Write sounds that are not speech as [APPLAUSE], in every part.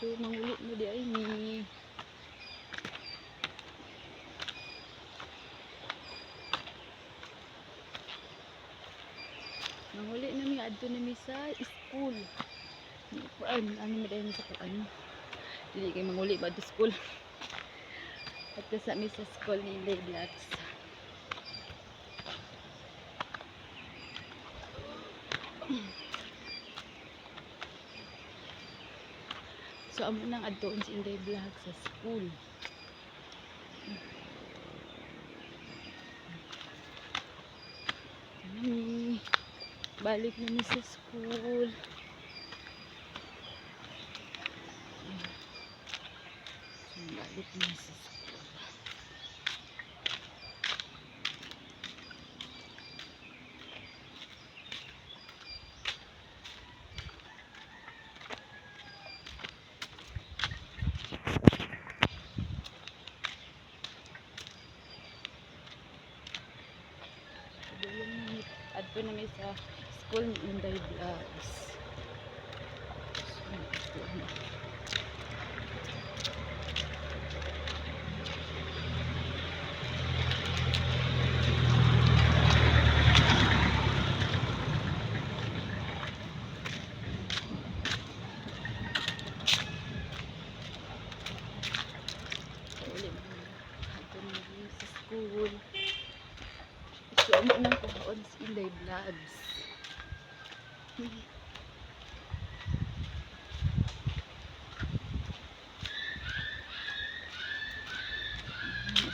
So, manguli mo di ay ni. Manguli na mi adto na mi sa school. Kuan, ano mi dahil sa kuan. Dili kay manguli ba adto school. [LAUGHS] At sa mi sa school ni Laylax. So amo nang adtoon si Inday Vlog sa school. Nami, balik na mi sa school. Balik na sa school. Doon adto na mi sa school ni Inday Vlogs. So, adto na. Uli mo. Adto na mi sa school. So, amo nang kuhaon sa Inday Vlogs.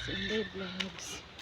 Sa Inday Vlogs.